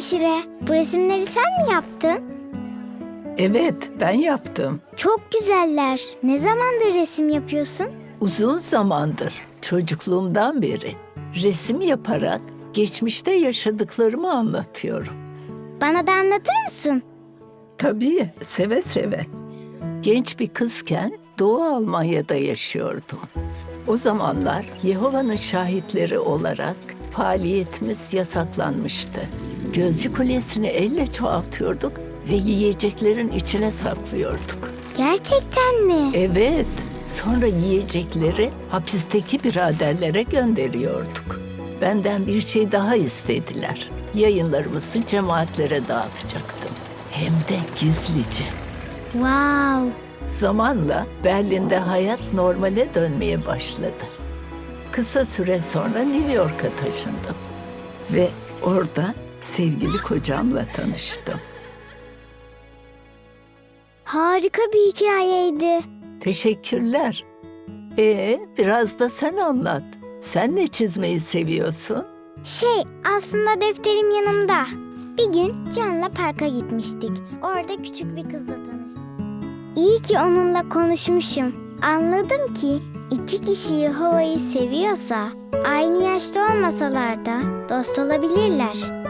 Şire. Bu resimleri sen mi yaptın? Evet, ben yaptım. Çok güzeller. Ne zamandır resim yapıyorsun? Uzun zamandır, çocukluğumdan beri resim yaparak geçmişte yaşadıklarımı anlatıyorum. Bana da anlatır mısın? Tabii, seve seve. Genç bir kızken Doğu Almanya'da yaşıyordum. O zamanlar Yehova'nın şahitleri olarak faaliyetimiz yasaklanmıştı. Gözcü kulesini elle çoğaltıyorduk ve yiyeceklerin içine saklıyorduk. Gerçekten mi? Evet, sonra yiyecekleri hapisteki biraderlere gönderiyorduk. Benden bir şey daha istediler. Yayınlarımızı cemaatlere dağıtacaktım. Hem de gizlice. Wow. Zamanla Berlin'de hayat normale dönmeye başladı. Kısa süre sonra New York'a taşındım. Ve orada sevgili kocamla tanıştım. Harika bir hikayeydi. Teşekkürler. Ee, biraz da sen anlat. Sen ne çizmeyi seviyorsun? Şey, aslında defterim yanımda. Bir gün Can'la parka gitmiştik. Orada küçük bir kızla tanıştık. İyi ki onunla konuşmuşum. Anladım ki iki kişi Yehova'yı seviyorsa aynı yaşta olmasalar da dost olabilirler.